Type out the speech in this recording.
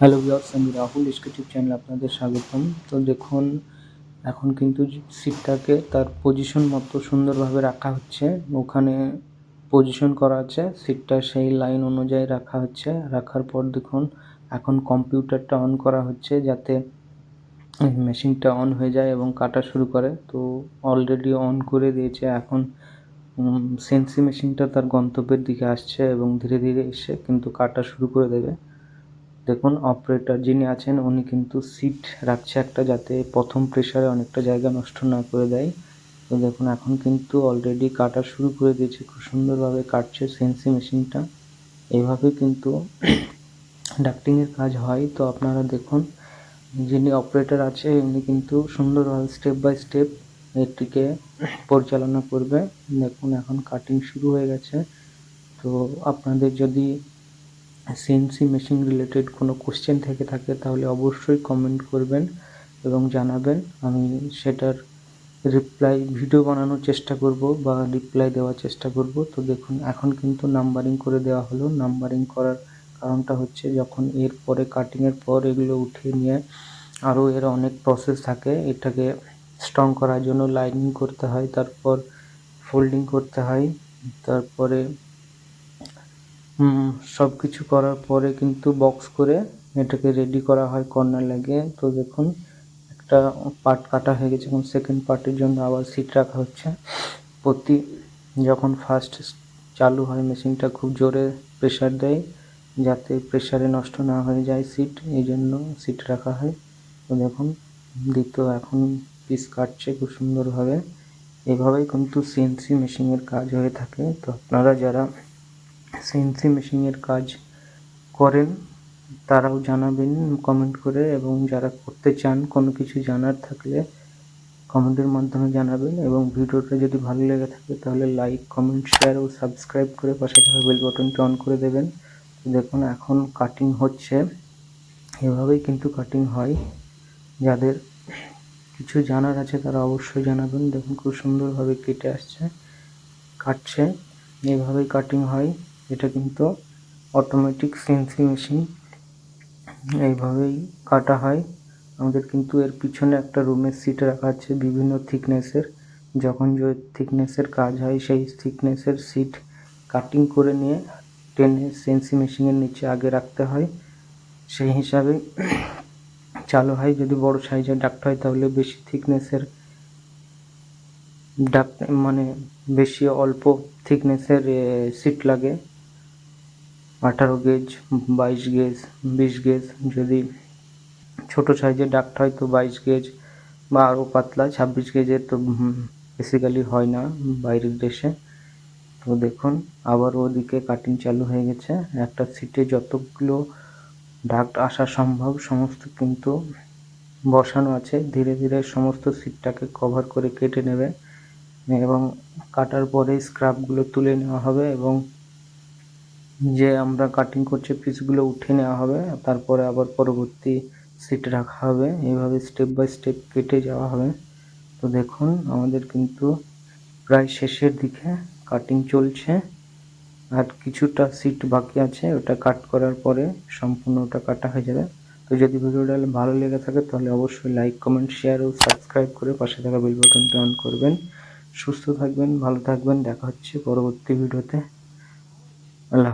Hello viewers, আমি Rahul YouTube channel আপনাদের স্বাগতম। তো দেখুন, এখন কিন্তু সিটটাকে তার পজিশন মতো সুন্দরভাবে রাখা হচ্ছে। ওখানে পজিশন করা আছে, সিটটা সেই লাইন অনুযায়ী রাখা হচ্ছে। রাখার পর দেখুন, এখন কম্পিউটারটা অন করা হচ্ছে যাতে মেশিনটা অন হয়ে যায় এবং কাটা শুরু করে। তো অলরেডি অন করে দিয়েছে। এখন সেন্সি মেশিনটা তার গন্তব্যের দিকে আসছে এবং ধীরে ধীরে এসে কিন্তু কাটা শুরু করে দেবে। দেখুন অপারেটর যিনি আছেন, উনি কিন্তু সিট রাখছে একটা যাতে প্রথম প্রেসারে অনেকটা জায়গা নষ্ট না করে দেয়। তো দেখুন, এখন কিন্তু অলরেডি কাটা শুরু করে দিয়েছে। খুব সুন্দরভাবে কাটছে সেন্সি মেশিনটা। এভাবে কিন্তু ডাক্টিংয়ের কাজ হয়। তো আপনারা দেখুন, যিনি অপারেটর আছে, উনি কিন্তু সুন্দরভাবে স্টেপ বাই স্টেপ এটিকে পরিচালনা করবে। দেখুন, এখন কাটিং শুরু হয়ে গেছে। তো আপনাদের যদি সিএনসি মেশিন রিলেটেড কোনো কোশ্চেন থেকে থাকে, তাহলে অবশ্যই কমেন্ট করবেন এবং জানাবেন। আমি সেটার রিপ্লাই ভিডিও বানানোর চেষ্টা করব বা রিপ্লাই দেওয়ার চেষ্টা করব। তো দেখুন, এখন কিন্তু নাম্বারিং করে দেওয়া হলো। নাম্বারিং করার কারণটা হচ্ছে যখন এর পরে কাটিংয়ের পর এগুলো উঠিয়ে নিয়ে আরও এর অনেক প্রসেস থাকে, এটাকে স্ট্রং করার জন্য লাইনিং করতে হয়, তারপর ফোল্ডিং করতে হয়, তারপরে সব কিছু করার পরে কিন্তু বক্স করে এটাকে রেডি করা হয় কর্নার লাগিয়ে তো দেখুন, একটা পার্ট কাটা হয়ে গেছে এবং সেকেন্ড পার্টের জন্য আবার সিট রাখা হচ্ছে। প্রতি যখন ফার্স্ট চালু হয় মেশিনটা খুব জোরে প্রেশার দেয়, যাতে প্রেশারে নষ্ট না হয়ে যায় সিট এই জন্য সিট রাখা হয়। তো দেখুন, দ্বিতীয় এখন পিস কাটছে খুব সুন্দরভাবে। এভাবেই কিন্তু সিএনসি মেশিনের কাজ হয়ে থাকে। তো আপনারা যারা সিএনসি মেশিনের কাজ করেন, তারাও জানাবেন কমেন্ট করে এবং যারা করতে চান কোনো কিছু জানার থাকলে কমেন্টের মাধ্যমে জানাবেন এবং ভিডিওটা যদি ভালো লেগে থাকে তাহলে লাইক কমেন্ট শেয়ার ও সাবস্ক্রাইব করে পাশে থাকা বেল বটনটি অন করে দেবেন। দেখুন, এখন কাটিং হচ্ছে। এভাবেই কিন্তু কাটিং হয়। যাদের কিছু জানার আছে তারা অবশ্যই জানাবেন। দেখুন, খুব সুন্দরভাবে কেটে আসছে, কাটছে। এভাবেই কাটিং হয়। এটা কিন্তু অটোমেটিক সিএনসি মেশিন এইভাবেই কাটা হয়। আমাদের কিন্তু এর পিছনে একটা রুমের সিট রাখা আছে বিভিন্ন থিকনেসের যখন যে থিকনেসের কাজ হয়, সেই থিকনেসের সিট কাটিং করে নিয়ে টেনে সিএনসি মেশিনের নিচে আগে রাখতে হয়। সেই হিসাবে চালু হয়। যদি বড় সাইজের ডাক্ট হয়, তাহলে বেশি থিকনেসের ডাক মানে বেশি অল্প থিকনেসের সিট লাগে। আঠারো গেজ বাইশ গেজ বিশ গেজ যদি ছোটো সাইজের ডাক্ট হয় তো বাইশ গেজ বা আরও পাতলা, ছাব্বিশ গেজের তো বেসিক্যালি হয় না বাইরের দেশে। তো দেখুন, আবার ওদিকে কাটিং চালু হয়ে গেছে। একটা সিটে যতগুলো ডাক্ট আসা সম্ভব, সমস্ত কিন্তু বসানো আছে। ধীরে ধীরে সমস্ত সিটটাকে কভার করে কেটে নেবে এবং কাটার পরে স্ক্রাবগুলো তুলে নেওয়া হবে এবং যে আমরা কাটিং করছে পিসগুলো উঠে নেওয়া হবে, তারপরে আবার পরবর্তী সিট রাখা হবে। এইভাবে স্টেপ বাই স্টেপ কেটে যাওয়া হবে। তো দেখুন, আমাদের কিন্তু প্রায় শেষের দিকে কাটিং চলছে। আর কিছুটা সিট বাকি আছে, ওটা কাট করার পরে সম্পূর্ণ ওটা কাটা হয়ে যাবে। তো যদি ভিডিওটা ভালো লেগে থাকে, তাহলে অবশ্যই লাইক কমেন্ট শেয়ার ও সাবস্ক্রাইব করে পাশে থাকা বেল বাটনটা অন করবেন। সুস্থ থাকবেন, ভালো থাকবেন, দেখা হচ্ছে পরবর্তী ভিডিওতে।